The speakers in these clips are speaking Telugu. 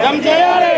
జం చేయాలి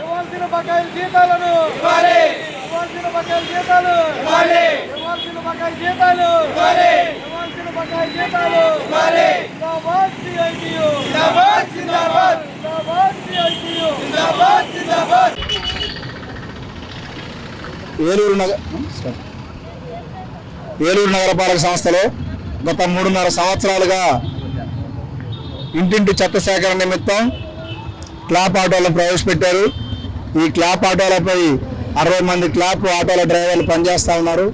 ఇవ్వాల్సిన బకాయిల జీతాలను. ఇవ్వాలి. ఇవ్వాల్సిన బకాయిల జీతాలు. ఇవ్వాలి. ఇవ్వాల్సిన బకాయి జీతాలు. ఇవ్వాలి. ఇవ్వాల్సిన బకాయి జీతాలు. ఇవ్వాలి. జిందాబాద్ సిఐటియు జిందాబాద్ జిందాబాద్. జిందాబాద్ సిఐటియు జిందాబాద్ జిందాబాద్. ఏలూరు నగర ఏలూరు నగరపాలక సంస్థలో గత మూడున్నర సంవత్సరాలుగా ఇంటింటి చెత్త సేకరణ నిమిత్తం క్లాప్ ఆటోలను ప్రవేశపెట్టారు. ఈ క్లాప్ ఆటోలపై అరవై మంది క్లాప్ ఆటోల డ్రైవర్లు పనిచేస్తూ ఉన్నారు.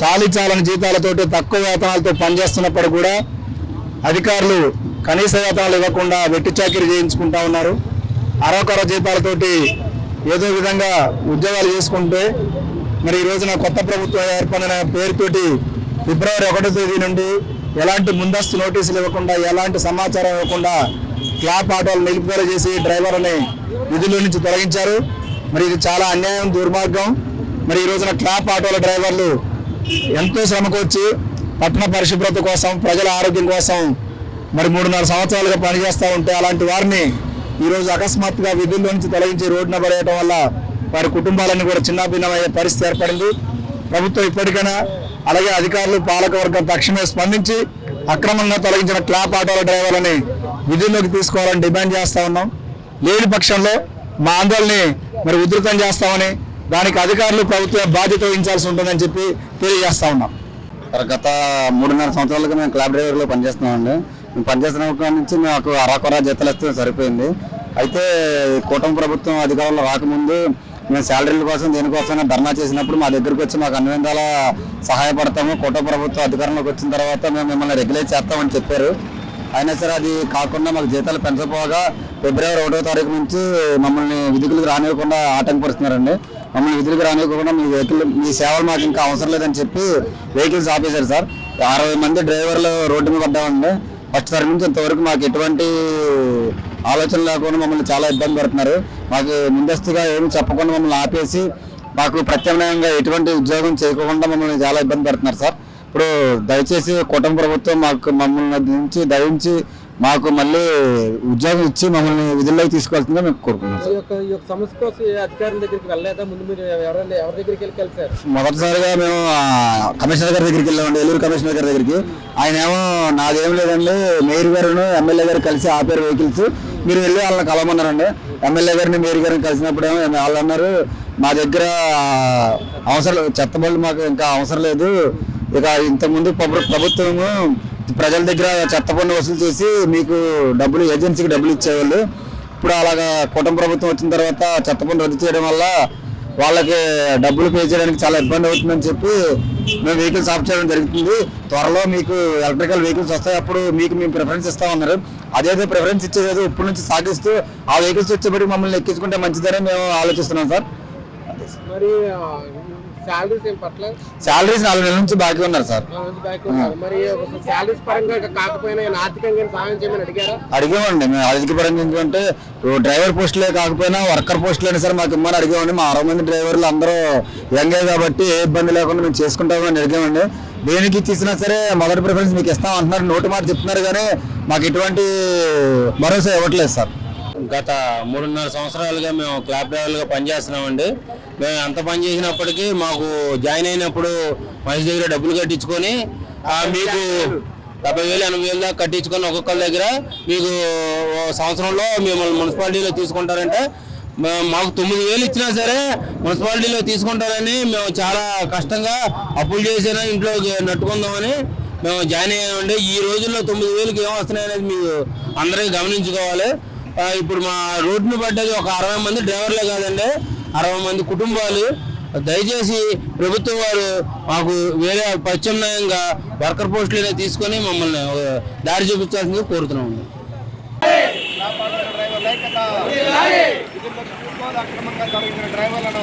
చాలి చాలని జీతాలతోటి తక్కువ వేతనాలతో పనిచేస్తున్నప్పుడు కూడా అధికారులు కనీస వేతనాలు ఇవ్వకుండా వెట్టి చాకిరీ చేయించుకుంటా ఉన్నారు. అరకొర జీతాలతోటి ఏదో విధంగా ఉద్యోగాలు చేసుకుంటే మరి ఈ రోజున కొత్త ప్రభుత్వం ఏర్పడిన పేరుతోటి ఫిబ్రవరి ఒకటో తేదీ నుండి ఎలాంటి ముందస్తు నోటీసులు ఇవ్వకుండా ఎలాంటి సమాచారం ఇవ్వకుండా క్లాప్ ఆటోలు నిలుపుదల చేసి డ్రైవర్ని విధుల నుంచి తొలగించారు. మరి ఇది చాలా అన్యాయం దుర్మార్గం. మరి ఈ రోజున క్లాప్ ఆటోల డ్రైవర్లు ఎంతో శ్రమకొచ్చి పట్టణ పరిశుభ్రత కోసం ప్రజల ఆరోగ్యం కోసం మరి మూడున్నర సంవత్సరాలుగా పనిచేస్తూ ఉంటే అలాంటి వారిని ఈరోజు అకస్మాత్తుగా విధుల్లో నుంచి తొలగించి రోడ్డున పడేయడం వల్ల వారి కుటుంబాలన్నీ కూడా చిన్నాభిన్నమయ్యే పరిస్థితి ఏర్పడింది. ప్రభుత్వం ఇప్పటికైనా అలాగే అధికారులు పాలకవర్గం తక్షణమే స్పందించి అక్రమంగా తొలగించిన క్లాప్ ఆటోల డ్రైవర్లని విధుల్లోకి తీసుకోవాలని డిమాండ్ చేస్తా ఉన్నాం. లేని పక్షంలో మా ఆందోళనని మరి ఉధృతం చేస్తామని దానికి అధికారులు ప్రభుత్వం బాధ్యత వహించాల్సి ఉంటుందని చెప్పి తెలియజేస్తా ఉన్నాం. సార్ గత మూడున్నర సంవత్సరాలుగా మేము క్లాబ్ డ్రైవర్లో పనిచేస్తున్నామండి. మేము పనిచేస్తున్న నుంచి మాకు అరాకొరా జీతాలు వస్తే సరిపోయింది. అయితే కూటమి ప్రభుత్వం అధికారంలో రాకముందు మేము శాలరీల కోసం దేనికోసం ధర్నా చేసినప్పుడు మా దగ్గరికి వచ్చి మాకు అన్ని విధాలా సహాయపడతాము. కూటమి ప్రభుత్వం అధికారంలోకి వచ్చిన తర్వాత మేము మిమ్మల్ని రెగ్యులేట్ చేస్తామని చెప్పారు. అయినా సరే అది కాకుండా మాకు జీతాలు పెంచకపోగా ఫిబ్రవరి ఒకటో తారీఖు నుంచి మమ్మల్ని విధులకు రానివ్వకుండా ఆటంకపరుస్తున్నారండి. మమ్మల్ని విధులకు రానివ్వకుండా మీ వెహికల్ మీ సేవలు మాకు ఇంకా అవసరం లేదని చెప్పి వెహికల్స్ ఆపేశారు సార్. అరవై మంది డ్రైవర్లు రోడ్డు మీద పడ్డామండి. ఫస్ట్ తారీఖు నుంచి ఇంతవరకు మాకు ఎటువంటి ఆలోచన లేకుండా మమ్మల్ని చాలా ఇబ్బంది పెడుతున్నారు. మాకు ముందస్తుగా ఏమి చెప్పకుండా మమ్మల్ని ఆపేసి మాకు ప్రత్యామ్నాయంగా ఎటువంటి ఉద్యోగం చేయకుండా మమ్మల్ని చాలా ఇబ్బంది పెడుతున్నారు సార్. ఇప్పుడు దయచేసి కుటుంబ ప్రభుత్వం మాకు మమ్మల్ని నుంచి దయించి మాకు మళ్ళీ ఉద్యోగం ఇచ్చి మమ్మల్ని విధుల్లోకి తీసుకెళ్తుందని మేము కలిసారు మొదటిసారిగా మేము కమిషనర్ గారి దగ్గరికి వెళ్ళామండి ఏలూరు కమిషనర్ గారి దగ్గరికి. ఆయన ఏమో నాదేం లేదండి మేయర్ గారును ఎమ్మెల్యే గారు కలిసి ఆపారు వెహికల్స్. మీరు వెళ్ళి వాళ్ళని కలవమన్నారండి. ఎమ్మెల్యే గారిని మేరి గారిని కలిసినప్పుడు ఏమో వాళ్ళు అన్నారు మా దగ్గర అవసరం చెత్త బళ్ళు మాకు ఇంకా అవసరం లేదు. ఇక ఇంతకుముందు ప్రభు- ప్రభుత్వము ప్రజల దగ్గర చెత్త పన్ను వసూలు చేసి మీకు డబ్బులు ఏజెన్సీకి డబ్బులు ఇచ్చేవాళ్ళు. ఇప్పుడు అలాగా కుటుంబ ప్రభుత్వం వచ్చిన తర్వాత చెత్త పన్ను రద్దు చేయడం వల్ల వాళ్ళకి డబ్బులు పే చేయడానికి చాలా ఇబ్బంది అవుతుందని చెప్పి మేము వెహికల్స్ ఆఫ్ చేయడం జరుగుతుంది. త్వరలో మీకు ఎలక్ట్రికల్ వెహికల్స్ వస్తాయి. అప్పుడు మీకు మేము ప్రిఫరెన్స్ ఇస్తామన్నారు అదేదో ప్రిఫరెన్స్ ఇచ్చేది ఇప్పటి నుంచి సాగిస్తూ ఆ వెహికల్స్ వచ్చేప్పటికి మమ్మల్ని ఎక్కించుకుంటే మంచిదని మేము ఆలోచిస్తున్నాం సార్. మరి శాలరీస్ శాలరీస్ నాలుగు నెలల నుంచి బాకీ ఉన్నారు సార్. అడిగామండి. మేము ఆర్థిక పరంగా ఎందుకంటే డ్రైవర్ పోస్టులే కాకపోయినా వర్కర్ పోస్టులు అయినా సరే మాకు ఇమ్మని అడిగామండి. మా అరవై మంది డ్రైవర్లు అందరూ యంగే కాబట్టి ఏ ఇబ్బంది లేకుండా మేము చేసుకుంటామని అడిగామండి. దేనికి తీసినా సరే మొదటి ప్రిఫరెన్స్ మీకు ఇస్తాం అంటున్నారు. నోటి మాట చెప్తున్నారు కానీ మాకు ఎటువంటి భరోసా ఇవ్వట్లేదు సార్. గత మూడున్నర సంవత్సరాలుగా మేము క్లాబ్ డ్రైవర్లుగా పనిచేస్తున్నామండి. మేము ఎంత పని చేసినప్పటికీ మాకు జాయిన్ అయినప్పుడు మనిషి దగ్గర డబ్బులు కట్టించుకొని మీకు డెబ్బై వేలు ఎనభై వేలు దాకా కట్టించుకొని ఒక్కొక్కరి దగ్గర మీకు సంవత్సరంలో మిమ్మల్ని మున్సిపాలిటీలో తీసుకుంటారంటే మాకు తొమ్మిది వేలు ఇచ్చినా సరే మున్సిపాలిటీలో తీసుకుంటారని మేము చాలా కష్టంగా అప్పులు చేసినా ఇంట్లో నట్టుకుందామని మేము జాయిన్ అయ్యామండి. ఈ రోజుల్లో తొమ్మిది వేలకి ఏం వస్తున్నాయి అనేది మీరు అందరికీ గమనించుకోవాలి. ఇప్పుడు మా రోడ్డును పడ్డది ఒక అరవై మంది డ్రైవర్లే కాదండి. అరవై మంది కుటుంబాలు. దయచేసి ప్రభుత్వం వారు మాకు వేరే ప్రత్యామ్నాయంగా వర్కర్ పోస్టులు తీసుకొని మమ్మల్ని దారి చూపించాల్సింది కోరుతున్నామండి డ్రైవర్లను